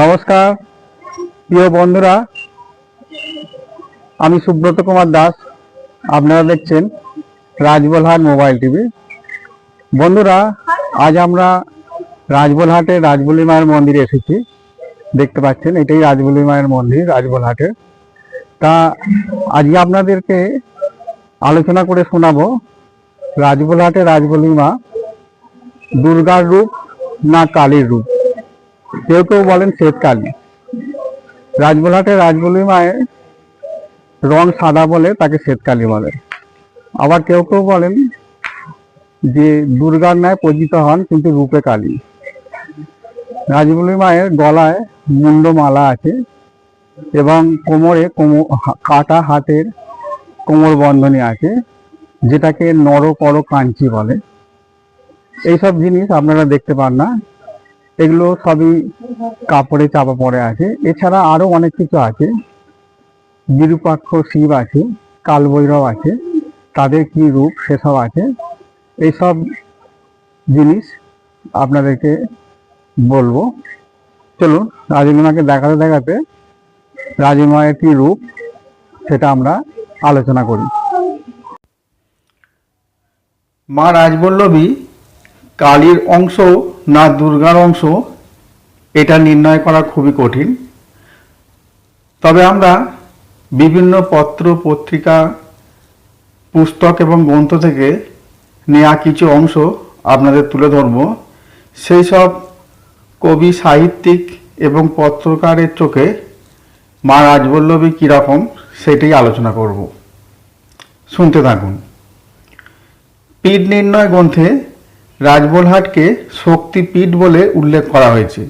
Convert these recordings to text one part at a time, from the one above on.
নমস্কার, প্রিয় বন্ধুরা, আমি সুব্রত কুমার দাস, আপনারা দেখছেন রাজবলহাট মোবাইল টিভি। বন্ধুরা, আজ আমরা রাজবলহাটে রাজবলি মায়ের মন্দিরে এসেছি। দেখতে পাচ্ছেন, এটাই রাজবলি মায়ের মন্দির, রাজবলহাটে। তা আজকে আপনাদেরকে আলোচনা করে শোনাবো রাজবলহাটে রাজবলি মা দুর্গার রূপ না কালীর রূপ। কেউ কেউ বলেন শ্বেতকালী রাজবলহাটের রাজবলি মায়ের রং সাদা বলে তাকে শ্বেতকালী বলে। আবার কেউ কেউ বলেন যে দুর্গার ন্যায় পূজিত হন কিন্তু রূপে কালী। রাজবলি মায়ের গলায় মুন্ড মালা আছে এবং কোমরে কোমর কাটা হাতের কোমর বন্ধনী আছে, যেটাকে নর কর কাঞ্চি বলে। এইসব জিনিস আপনারা দেখতে পান না। এগুলো সবই কাপড়ে চাপা পড়ে আছে। এছাড়া আরও অনেক কিছু আছে। বিরূপাক্ষ শিব আছে, কালভৈরব আছে, তাদের কি রূপ সেসব আছে। এইসব জিনিস আপনাদেরকে বলব। চলুন রাজীমাকে দেখাতে দেখাতে রাজীমায়ের কি রূপ সেটা আমরা আলোচনা করি। মা রাজবল্লভী কালীর অংশ না দুর্গার অংশ, এটা নির্ণয় করা খুবই কঠিন। তবে আমরা বিভিন্ন পত্র, পত্রিকা, পুস্তক এবং গ্রন্থ থেকে নেওয়া কিছু অংশ আপনাদের তুলে ধরব। সেই সব কবি, সাহিত্যিক এবং পত্রকারের চোখে মা রাজবল্লভী কীরকম সেটাই আলোচনা করব। শুনতে থাকুন। পীঠ নির্ণয় গ্রন্থে রাজবলহাটকে শক্তিপীঠ বলে উল্লেখ করা হয়েছে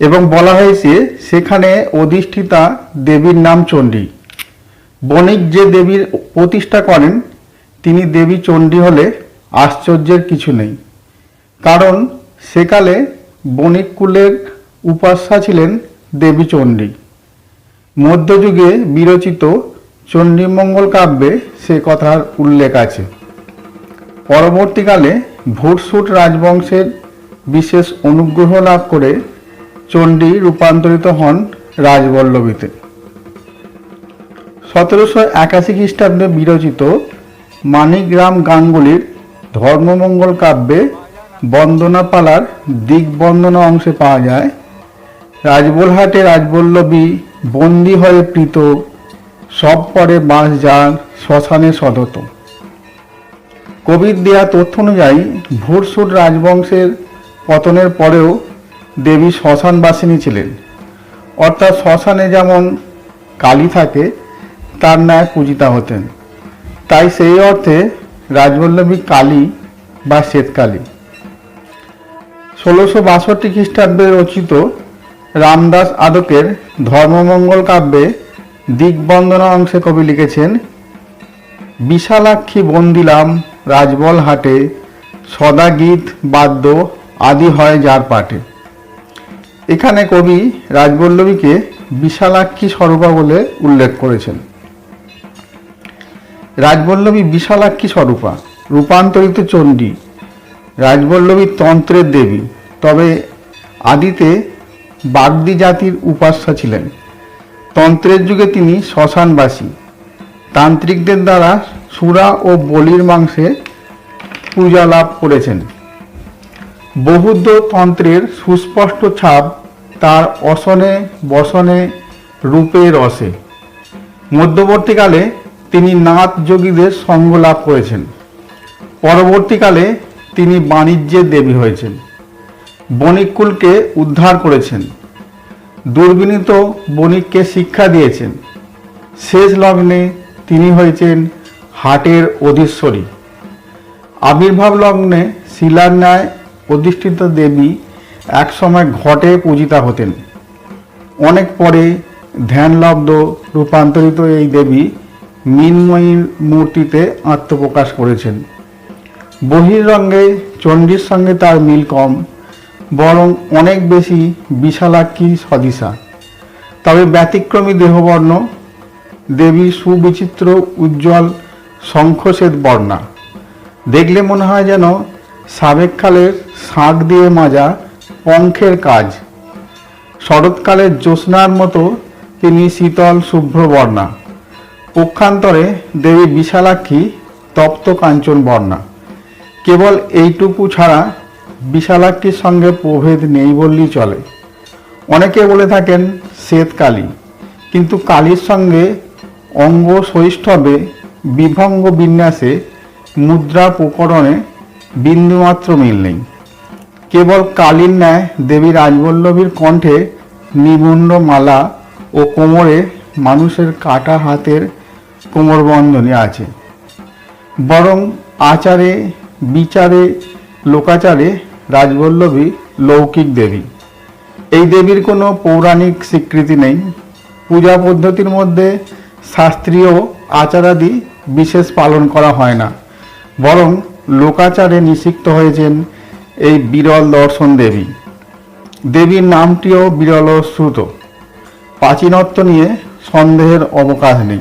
এবং বলা হয়েছে, সেখানে অধিষ্ঠিতা দেবীর নাম চণ্ডী। বণিক যে দেবীর প্রতিষ্ঠা করেন, তিনি দেবী চণ্ডী হলে আশ্চর্যের কিছু নেই। কারণ সেকালে বণিক কুলের উপাস্যা ছিলেন দেবী চণ্ডী। মধ্যযুগে বিরচিত চণ্ডীমঙ্গল কাব্যে সে কথার উল্লেখ আছে। পরবর্তীকালে ভোটসুট রাজবংশের বিশেষ অনুগ্রহ লাভ করে চণ্ডী রূপান্তরিত হন রাজবল্লভীতে। সতেরোশো একাশি খ্রিস্টাব্দে বিরচিত মানিকরাম গাঙ্গুলির ধর্মমঙ্গল কাব্যে বন্দনাপালার দিগবন্দনা অংশে পাওয়া যায়। রাজবলহাটে রাজবল্লভী বন্দী হয়ে প্রীত, সব পরে বাঁশ যান শ্মশানে সদত। কবির দেয়া তথ্য অনুযায়ী ভুরসুট রাজবংশের পতনের পরেও দেবী শ্মশানবাসিনী ছিলেন। অর্থাৎ শ্মশানে যেমন কালী থাকে, তার ন্যায় পূজিতা হতেন। তাই সেই অর্থে রাজবল্লভী কালী বা শ্বেতকালী। ষোলোশো বাষট্টি খ্রিস্টাব্দে রচিত রামদাস আদকের ধর্মমঙ্গল কাব্যে দিগবন্দনা অংশে কবি লিখেছেন, বিশালাক্ষী বন্দিলাম রাজবল হাটে সদা গীত, বাদ্য আদি হয় যার পাটে। এখানে কবি রাজবল্লভীকে বিশালাক্ষী স্বরূপা বলে উল্লেখ করেছেন। রাজবল্লভী বিশালাক্ষী স্বরূপা, রূপান্তরিত চণ্ডী। রাজবল্লভী তন্ত্রের দেবী। তবে আদিতে বাগদি জাতির উপাস্যা ছিলেন। তন্ত্রের যুগে তিনি শ্মশানবাসী। তান্ত্রিকদের দ্বারা সুরা ও বলির মাংসে পূজা লাভ করেছেন। বৌদ্ধ তন্ত্রের সুস্পষ্ট ছাপ তার অসনে বসনে রূপে রসে। মধ্যবর্তীকালে তিনি নাথ যোগীদের সঙ্গ লাভ করেছেন। পরবর্তীকালে তিনি বাণিজ্যের দেবী হয়েছেন। বণিককুলকে উদ্ধার করেছেন। দুর্বিনীত বণিককে শিক্ষা দিয়েছেন। শেষ লগ্নে তিনি হয়েছেন হাটের অধীশ্বরী। আবির্ভাব লগ্নে শিলার ন্যায় অধিষ্ঠিত দেবী একসময় ঘটে পূজিতা হতেন। অনেক পরে ধ্যানলব্ধ রূপান্তরিত এই দেবী মিনময়ীর মূর্তিতে আত্মপ্রকাশ করেছেন। বহির্রঙ্গে চণ্ডীর সঙ্গে তার মিল কম, বরং অনেক বেশি বিশালাক্ষী সদিশা। তবে ব্যতিক্রমী দেহবর্ণ, দেবীর সুবিচিত্র উজ্জ্বল শঙ্খশ্বেত বর্ণা। দেখলে মনে হয় যেন সাবেককালের শাঁখ দিয়ে মাজা পঙ্খের কাজ। শরৎকালের জ্যোৎস্নার মতো তিনি শীতল শুভ্র বর্ণা। পক্ষান্তরে দেবী বিশালাক্ষী তপ্ত কাঞ্চন বর্ণা। কেবল এইটুকু ছাড়া বিশালাক্ষীর সঙ্গে প্রভেদ নেই বললেই চলে। অনেকে বলে থাকেন শ্বেত কালী কিন্তু কালীর সঙ্গে অঙ্গ সৈষ্ঠবে বিভঙ্গ বিন্যাসে মুদ্রা প্রকরণে বিন্দুমাত্র মিল নেই। কেবল কালীর ন্যায় দেবী রাজবল্লভীর কণ্ঠে নিবন্ধ মালা ও কোমরে মানুষের কাটা হাতের কোমরবন্ধনী আছে। বরং আচারে, বিচারে, লোকাচারে রাজবল্লভী লৌকিক দেবী। এই দেবীর কোনো পৌরাণিক স্বীকৃতি নেই। পূজা পদ্ধতির মধ্যে শাস্ত্রীয় আচারাদি বিশেষ পালন করা হয় না। বরং লোকাচারে নিষিক্ত হয়েছেন এই বিরল দর্শন দেবী। দেবীর নামটিও বিরল শ্রুত। প্রাচীনত্ব নিয়ে সন্দেহের অবকাশ নেই।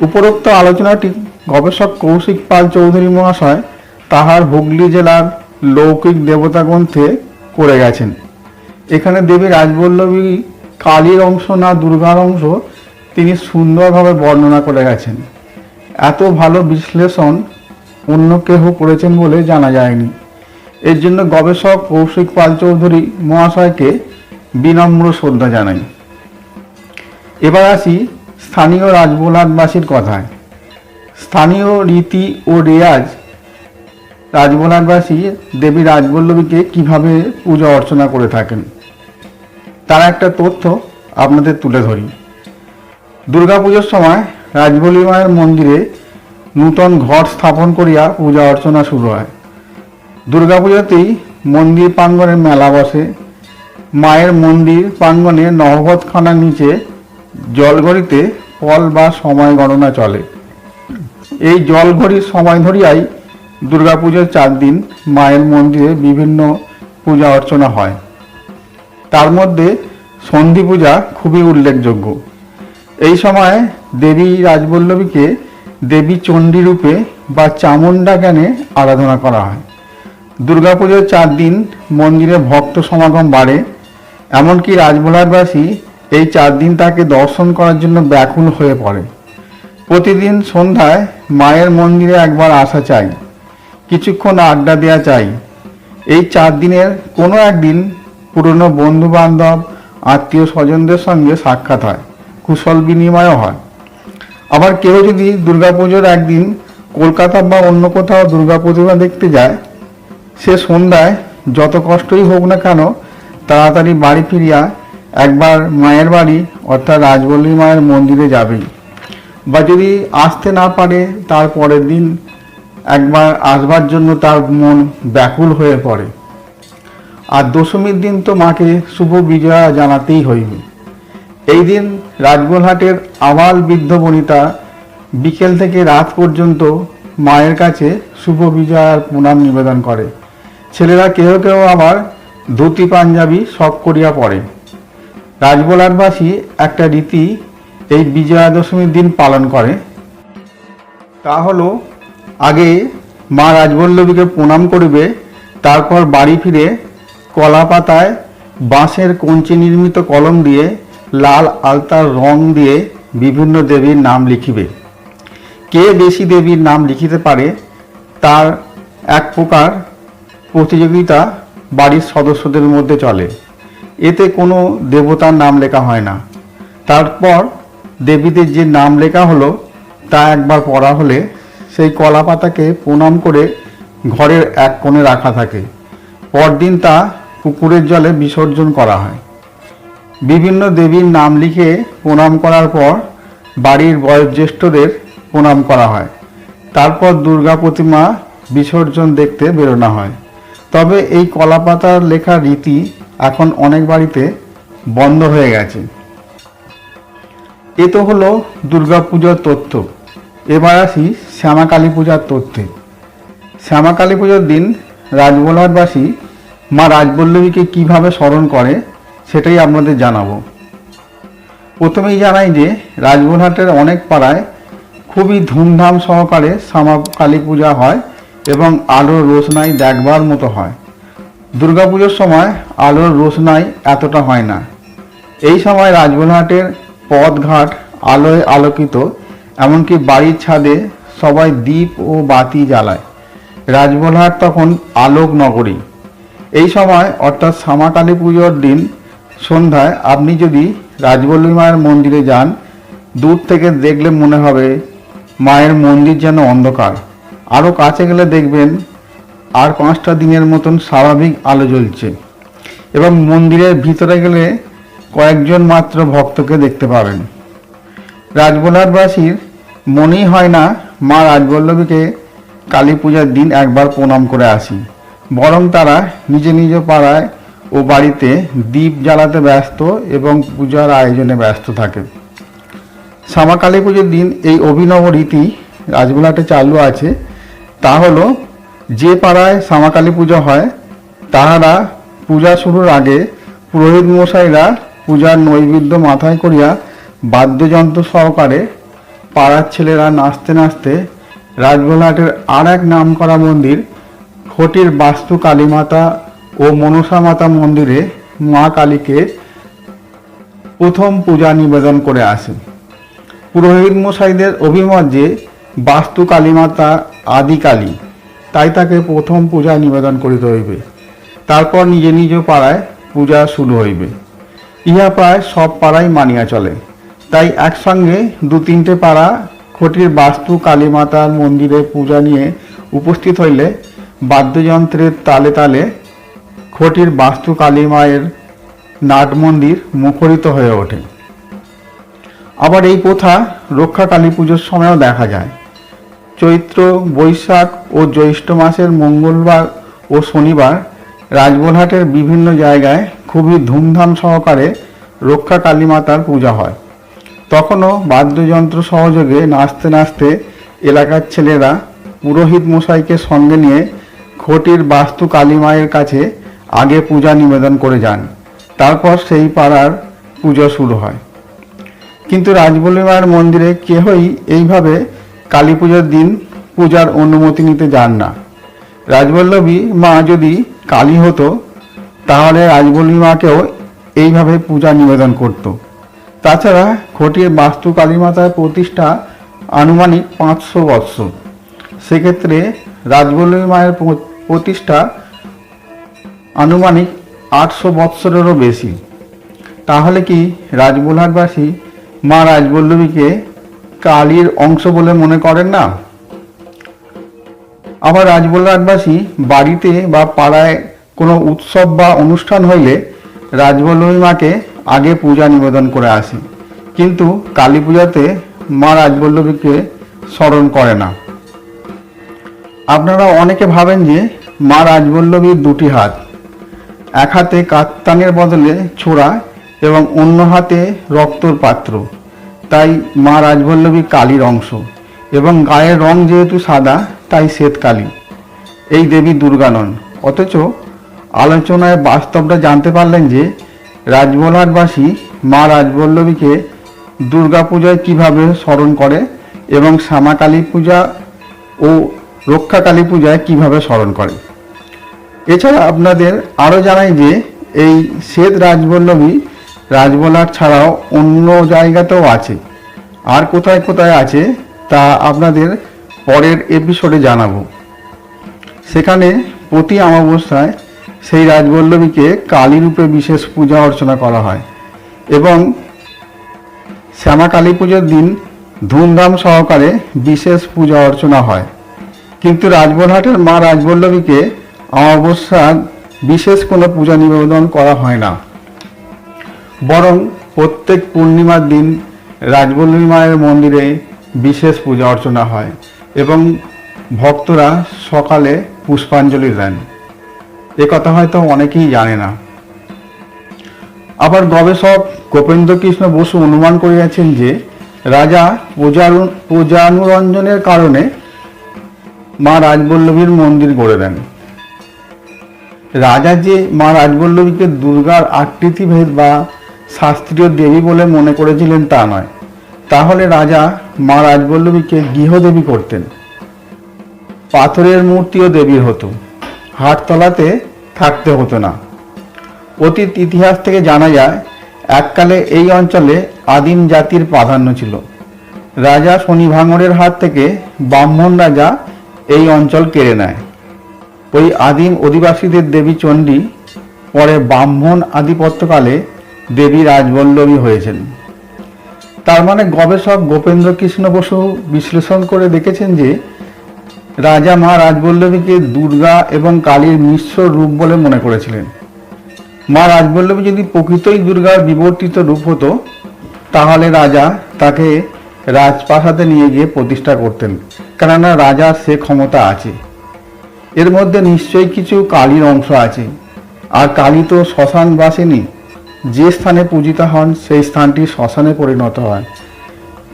উপরোক্ত আলোচনাটি গবেষক কৌশিক পাল চৌধুরী মহাশয় তাহার হুগলি জেলার লৌকিক দেবতা গ্রন্থে করে গেছেন। এখানে দেবী রাজবল্লভী কালীর অংশ না দুর্গার অংশ তিনি সুন্দরভাবে বর্ণনা করে গেছেন। এত ভালো বিশ্লেষণ অন্য কেহ করেছেন বলে জানা যায়নি। এর জন্য গবেষক কৌশিক পাল চৌধুরী মহাশয়কে বিনম্র শ্রদ্ধা জানাই। এবার আসি স্থানীয় রাজবোলাটবাসীর কথায়। স্থানীয় রীতি ও রেয়াজ রাজবোলাটবাসী দেবী রাজবল্লভীকে কীভাবে পূজা অর্চনা করে থাকেন, তার একটা তথ্য আপনাদের তুলে ধরি। দুর্গাপুজোর সময় রাজবল্লী মায়ের মন্দিরে নূতন ঘট স্থাপন করিয়া পূজা অর্চনা শুরু হয়। দুর্গাপুজোতেই মন্দির প্রাঙ্গণে মেলা বসে। মায়ের মন্দির প্রাঙ্গণে নহবতখানার নিচে জলঘড়িতে ফল বা সময় গণনা চলে। এই জলঘড়ির সময় ধরিয়াই দুর্গাপুজোর চার দিন মায়ের মন্দিরে বিভিন্ন পূজা অর্চনা হয়। তার মধ্যে সন্ধি পূজা খুবই উল্লেখযোগ্য। এই সময় দেবী রাজবল্লভীকে দেবী চণ্ডী রূপে বা চামুণ্ডা জ্ঞানে আরাধনা করা হয়। দুর্গাপুজোর চার দিন মন্দিরে ভক্ত সমাগম বাড়ে, এমনকি রাজবোলারবাসী এই চার দিন তাকে দর্শন করার জন্য ব্যাকুল হয়ে পড়ে। প্রতিদিন সন্ধ্যায় মায়ের মন্দিরে একবার আসা চাই, কিছুক্ষণ আড্ডা দেওয়া চাই। এই চার দিনের কোনো একদিন পুরনো বন্ধু বান্ধব আত্মীয় স্বজনদের সঙ্গে সাক্ষাৎ হয়। কুশল বিনিময়ও হয়। আবার কেউ যদি দুর্গাপুজোর একদিন কলকাতা বা অন্য কোথাও দুর্গা প্রতিমা দেখতে যায়, সে সন্ধ্যায় যত কষ্টই হোক না কেন তাড়াতাড়ি বাড়ি ফিরিয়া একবার মায়ের বাড়ি অর্থাৎ রাজবল্লী মায়ের মন্দিরে যাবেই বা যদি আসতে না পারে, তার পরের দিন একবার আসবার জন্য তার মন ব্যাকুল হয়ে পড়ে। আর দশমীর দিন তো মাকে শুভ বিজয়া জানাতেই হইবে। এই দিন রাজগোলহাটের আবাল বৃদ্ধ বনিতা বিকেল থেকে রাত পর্যন্ত মায়ের কাছে শুভ বিজয়ার প্রণাম নিবেদন করে। ছেলেরা কেউ কেউ আবার ধুতি, পাঞ্জাবি শখ করিয়া পড়ে। রাজবোলাটবাসী একটা রীতি এই বিজয়া দশমীর দিন পালন করে। তা হলো, আগে মা রাজবল্লভীকে প্রণাম করিবে, তারপর বাড়ি ফিরে কলা পাতায় বাঁশের কঞ্চি নির্মিত কলম দিয়ে লাল আলতার রং দিয়ে বিভিন্ন দেবীর নাম লিখিবে। কে বেশি দেবীর নাম লিখিতে পারে, তার এক প্রকার প্রতিযোগিতা বাড়ির সদস্যদের মধ্যে চলে। এতে কোনো দেবতার নাম লেখা হয় না। তারপর দেবীদের যে নাম লেখা হলো, তা একবার পড়া হলে সেই কলা পাতাকে প্রণাম করে ঘরের এক কোণে রাখা থাকে। পরদিন তা পুকুরের জলে বিসর্জন করা হয়। বিভিন্ন দেবীর নাম লিখে প্রণাম করার পর বাড়ির বয়োজ্যেষ্ঠদের প্রণাম করা হয়। তারপর দুর্গা প্রতিমা বিসর্জন দেখতে বেরোনো হয়। তবে এই কলাপাতার লেখা রীতি এখন অনেক বাড়িতে বন্ধ হয়ে গেছে। এ তো হলো দুর্গাপূজার তথ্য। এবার আসি শ্যামা কালী পূজার তথ্যে। শ্যামা কালী পুজোর দিন রাজবলহাটবাসী মা রাজবল্লভীকে কীভাবে স্মরণ করে সেটাই আপনাদের জানাব। প্রথমেই জানাই যে রাজবলহাটের অনেক পাড়ায় খুবই ধুমধাম সহকারে শ্যামা কালী পূজা হয় এবং আলোর রোশনাই দেখবার মতো হয়। দুর্গাপুজোর সময় আলোর রোশনাই এতটা হয় না। এই সময় রাজবলহাটের পথঘাট আলোয় আলোকিত, এমনকি বাড়ির ছাদে সবাই দ্বীপ ও বাতি জ্বালায়। রাজবলহাট তখন আলোক নগরী এই সময় অর্থাৎ শ্যামাকালী পুজোর দিন সন্ধ্যায় আপনি যদি রাজবল্লী মায়ের মন্দিরে যান, দূর থেকে দেখলে মনে হবে মায়ের মন্দির যেন অন্ধকার। আরও কাছে গেলে দেখবেন আর পাঁচটা দিনের মতন স্বাভাবিক আলো জ্বলছে। এবং মন্দিরের ভিতরে গেলে কয়েকজন মাত্র ভক্তকে দেখতে পাবেন। রাজবলারবাসীর মনেই হয় না, মা রাজবল্লভীকে কালী পূজার দিন একবার প্রণাম করে আসি। বরং তারা নিজ নিজ পাড়ায় ও বাড়িতে দীপ জ্বালাতে ব্যস্ত এবং পূজার আয়োজনে ব্যস্ত থাকে। শ্যামা কালী পুজোর দিন এই অভিনব রীতি রাজবলাটে চালু আছে। তা হলো, যে পাড়ায় শ্যামা কালী পুজো হয়, তাহারা পূজা শুরুর আগে পুরোহিত মশাইরা পূজার নৈবেদ্য মাথায় করিয়া বাদ্যযন্ত্র সহকারে পাড়ার ছেলেরা নাচতে নাচতে রাজবলহাটের আর এক নাম করা মন্দির খটির বাস্তু কালীমাতা ও মনসা মাতা মন্দিরে মা কালীকে প্রথম পূজা নিবেদন করে আসে পুরোহিত মশাইদের অভিমত যে, বাস্তু কালীমাতা আদি কালী, তাই তাকে প্রথম পূজা নিবেদন করিতে হইবে। তারপর নিজে নিজ পাড়ায় পূজা শুরু হইবে। ইহা প্রায় সব পাড়াই মানিয়া চলে। তাই একসঙ্গে দু তিনটে পাড়া খটির বাস্তু কালীমাতার মন্দিরে পূজা নিয়ে উপস্থিত হইলে বাদ্যযন্ত্রের তালে তালে খটির বাস্তু কালী মায়ের নাট মন্দির মুখরিত হয়ে ওঠে। আবার এই প্রথা রক্ষা কালী পুজোর সময়ও দেখা যায়। চৈত্র, বৈশাখ ও জ্যৈষ্ঠ মাসের মঙ্গলবার ও শনিবার রাজবলহাটের বিভিন্ন জায়গায় খুবই ধুমধাম সহকারে রক্ষা কালী মাতার পূজা হয়। তখনও বাদ্যযন্ত্র সহযোগে নাচতে নাচতে এলাকার ছেলেরা পুরোহিত মশাইকে সঙ্গে নিয়ে খটির বাস্তু কালী মায়ের কাছে আগে পূজা নিবেদন করে যান। তারপর সেই পাড়ার পুজো শুরু হয়। কিন্তু রাজবল্লী মায়ের মন্দিরে কেহই এইভাবে কালী পুজোর দিন পূজার অনুমতি নিতে যান না। রাজবল্লভী মা যদি কালী হতো, তাহলে রাজবল্লী মাকেও এইভাবে পূজা নিবেদন করত। তাছাড়া খটির বাস্তু কালী মাতার প্রতিষ্ঠা আনুমানিক পাঁচশো বৎসর। সেক্ষেত্রে রাজবল্লভী মায়ের প্রতিষ্ঠা আনুমানিক আটশো বৎসরেরও বেশি। তাহলে কি রাজবলহাটবাসী মা রাজবল্লভীকে কালীর অংশ বলে মনে করেন না? আবার রাজবলহাটবাসী বাড়িতে বা পাড়ায় কোনো উৎসব বা অনুষ্ঠান হইলে রাজবল্লভী মাকে আগে পূজা নিবেদন করে আসে। কিন্তু কালী পূজাতে মা রাজবল্লভীকে স্মরণ করে না। আপনারা অনেকে ভাবেন যে মা রাজবল্লভীর দুটি হাত। এক হাতে কাত্তানের বদলে ছোড়া এবং অন্য হাতে রক্তর পাত্র। তাই মা রাজবল্লভী কালীর অংশ এবং গায়ের রং যেহেতু সাদা, তাই শ্বেত কালী। এই দেবী দুর্গা নন অথচ আলোচনায় বাস্তবটা জানতে পারলেন যে রাজবলহাটবাসী মা রাজবল্লভীকে দুর্গাপূজায় কীভাবে স্মরণ করে এবং শ্যামা কালী পূজা ও রক্ষা কালী পূজায় কীভাবে স্মরণ করে। এছাড়া আপনাদের আরও জানাই যে এই শ্বেত রাজবল্লভী রাজবলার ছাড়াও অন্য জায়গাতেও আছে। আর কোথায় কোথায় আছে তা আপনাদের পরের এপিসোডে জানাব। সেখানে প্রতি অমাবস্যায় সেই রাজবল্লভীকে কালী রূপে বিশেষ পূজা অর্চনা করা হয় এবং শ্যামা কালী পুজোর দিন ধুমধাম সহকারে বিশেষ পূজা অর্চনা হয়। কিন্তু রাজবলহাটের মা রাজবল্লভীকে অমাবস্যা বিশেষ কোনো পূজা নিবেদন করা হয় না। বরং প্রত্যেক পূর্ণিমার দিন রাজবল্লভী মায়ের মন্দিরে বিশেষ পূজা অর্চনা হয় এবং ভক্তরা সকালে পুষ্পাঞ্জলি দেন। এ কথা হয়তো অনেকেই জানে না। আবার গবেষক গোপেন্দ্র কৃষ্ণ বসু অনুমান করিয়াছেন যে, রাজা পূজারু, পূজানুরঞ্জনের কারণে মা রাজবল্লভীর মন্দির গড়ে দেন। রাজা যে মা রাজবল্লভীকে দুর্গার আকৃতিভেদ বা শাস্ত্রীয় দেবী বলে মনে করেছিলেন তা নয়। তাহলে রাজা মা রাজবল্লভীকে গৃহদেবী করতেন। পাথরের মূর্তিও দেবীর হতো। হাটতলাতে থাকতে হতো না। অতীত ইতিহাস থেকে জানা যায়, এককালে এই অঞ্চলে আদিম জাতির প্রাধান্য ছিল। রাজা শনি ভাঙরের হাত থেকে ব্রাহ্মণ রাজা এই অঞ্চল কেড়ে নেয়। ওই আদিম অধিবাসীদের দেবী চণ্ডী, পরে ব্রাহ্মণ আধিপত্যকালে দেবী রাজবল্লভী হয়েছেন। তার মানে গবেষক গোপেন্দ্র কৃষ্ণ বসু বিশ্লেষণ করে দেখেছেন যে, রাজা মা রাজবল্লভীকে দুর্গা এবং কালীর মিশ্র রূপ বলে মনে করেছিলেন। মা রাজবল্লভী যদি প্রকৃতই দুর্গার বিবর্তিত রূপ হতো, তাহলে রাজা তাকে রাজপ্রাসাদে নিয়ে গিয়ে প্রতিষ্ঠা করতেন, কেননা রাজার সে ক্ষমতা আছে। এর মধ্যে নিশ্চয়ই কিছু কালীর অংশ আছে। আর কালী তো শ্মশান বাসেনি। যে স্থানে পূজিতা হন, সেই স্থানটি শ্মশানে পরিণত হয়।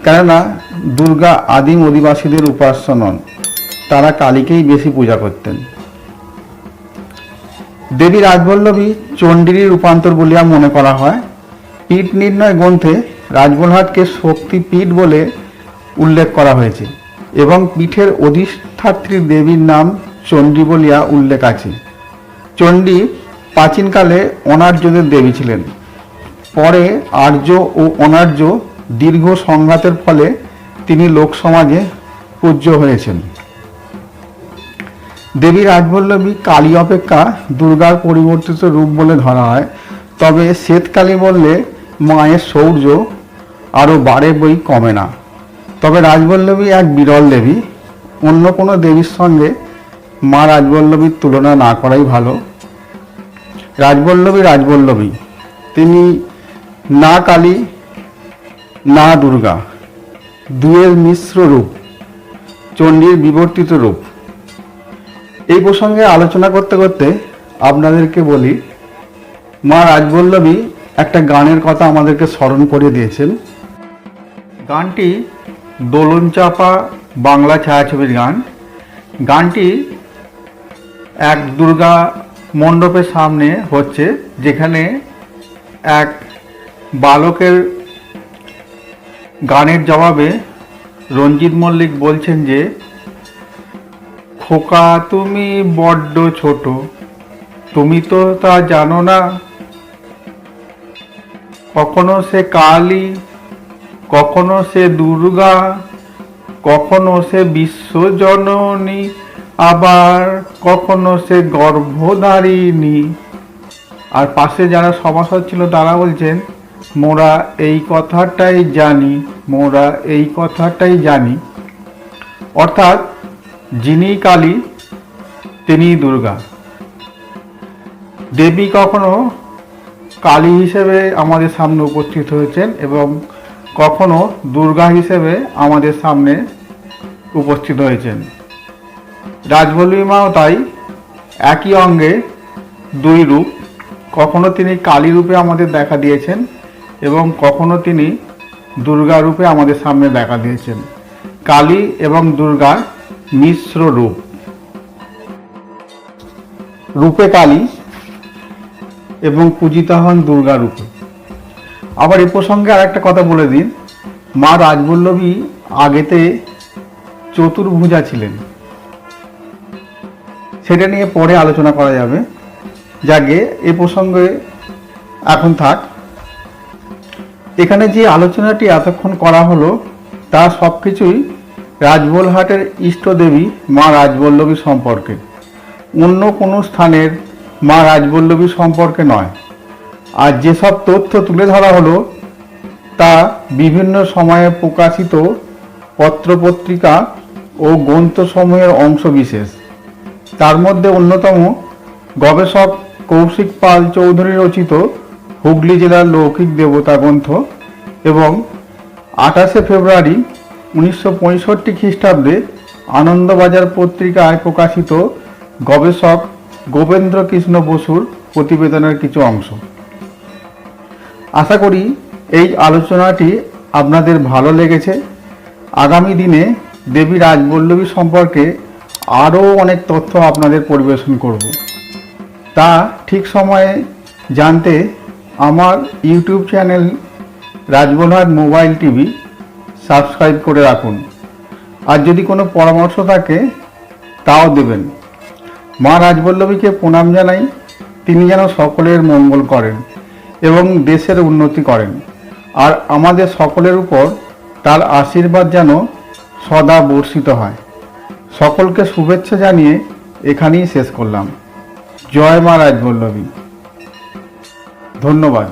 কেননা, দুর্গা আদিম অধিবাসীদের উপাস্য নন। তারা কালীকেই বেশি পূজা করতেন। দেবী রাজবল্লভী চণ্ডীর রূপান্তর বলিয়া মনে করা হয়। পীঠ নির্ণয় গ্রন্থে রাজবলহাটকে শক্তি পীঠ বলে উল্লেখ করা হয়েছে। এবং পীঠের অধিষ্ঠাত্রী দেবীর নাম চণ্ডী বলিয়া উল্লেখ আছে। চণ্ডী প্রাচীনকালে অনার্যদের দেবী ছিলেন। পরে আর্য ও অনার্য দীর্ঘ সংঘাতের ফলে তিনি লোকসমাজে পূজ্য হয়েছেন। দেবী রাজবল্লভী কালী অপেক্ষা দুর্গার পরিবর্তিত রূপ বলে ধরা হয়। তবে শ্বেতকালী বললে মায়ের শৌর্য আরও বাড়ে বই কমে না। তবে রাজবল্লভী এক বিরল দেবী। অন্য কোনো দেবীর সঙ্গে মা রাজবল্লভীর তুলনা না করাই ভালো। রাজবল্লভী রাজবল্লভী, তিনি না কালী, না দুর্গা, দুয়ের মিশ্র রূপ, চণ্ডীর বিবর্তিত রূপ। এই প্রসঙ্গে আলোচনা করতে করতে আপনাদেরকে বলি, মা রাজবল্লভী একটা গানের কথা আমাদেরকে স্মরণ করে দিয়েছেন। গানটি দোলন চাপা বাংলা ছায়াছবির গান। গানটি এক দুর্গা মণ্ডপের সামনে হচ্ছে, যেখানে এক বালকের গানের জবাবে রঞ্জিত মল্লিক বলছেন যে, খোকা তুমি বড্ড ছোট, তুমি তো তা জানো না। কখনো সে কালী, কখনো সে দুর্গা, কখনো সে বিশ্বজননী আবার কখনো সে গর্ভধারিণী। আর পাশে যারা সভাসদ ছিল তারা বলছেন, মোরা এই কথাটাই জানি, মোরা এই কথাটাই জানি। অর্থাৎ যিনি কালী তিনি দুর্গা। দেবী কখনো কালী হিসেবে আমাদের সামনে উপস্থিত হয়েছেন এবং কখনো দুর্গা হিসেবে আমাদের সামনে উপস্থিত হয়েছেন। রাজবল্লভী মাও তাই একই অঙ্গে দুই রূপ। কখনো তিনি কালী রূপে আমাদের দেখা দিয়েছেন এবং কখনো তিনি দুর্গা রূপে আমাদের সামনে দেখা দিয়েছেন। কালী এবং দুর্গার মিশ্র রূপ। রূপে কালী এবং পূজিতা হন দুর্গা রূপে। আবার এ প্রসঙ্গে আর একটা কথা বলে দিন। মা রাজবল্লভী আগেতে চতুর্ভুজা ছিলেন। সেটা নিয়ে পরে আলোচনা করা যাবে। যাকে এ প্রসঙ্গে এখন থাক। এখানে যে আলোচনাটি এতক্ষণ করা হলো, তা সব কিছুই রাজবলহাটের ইষ্টদেবী মা রাজবল্লভী সম্পর্কে। অন্য কোনো স্থানের মা রাজবল্লভী সম্পর্কে নয়। আর যেসব তথ্য তুলে ধরা হলো, তা বিভিন্ন সময়ে প্রকাশিত পত্রপত্রিকা ও গ্রন্থসমূহের অংশ বিশেষ তার মধ্যে অন্যতম গবেষক কৌশিক পাল চৌধুরী রচিত হুগলি জেলার লৌকিক দেবতা গ্রন্থ এবং আঠাশে ফেব্রুয়ারি উনিশশো পঁয়ষট্টি খ্রিস্টাব্দে আনন্দবাজার পত্রিকায় প্রকাশিত গবেষক গোবেন্দ্র কৃষ্ণ বসুর প্রতিবেদনের কিছু অংশ। আশা করি এই আলোচনাটি আপনাদের ভালো লেগেছে। আগামী দিনে দেবী রাজবল্লভী সম্পর্কে আরও অনেক তথ্য আপনাদের পরিবেশন করব। তা ঠিক সময়ে জানতে আমার YouTube channel Rajbalhat mobile TV subscribe করে রাখুন। আর যদি কোনো পরামর্শ থাকে, তাও দেবেন। মা রাজবল্লভীকে প্রণাম জানাই। তিনি যেন সকলের মঙ্গল করেন এবং দেশের উন্নতি করেন। আর আমাদের সকলের উপর তার আশীর্বাদ যেন সদা বর্ষিত হয়। সকলকে শুভেচ্ছা জানিয়ে এখানেই শেষ করলাম। জয় মা রাজবল্লভী। ধন্যবাদ।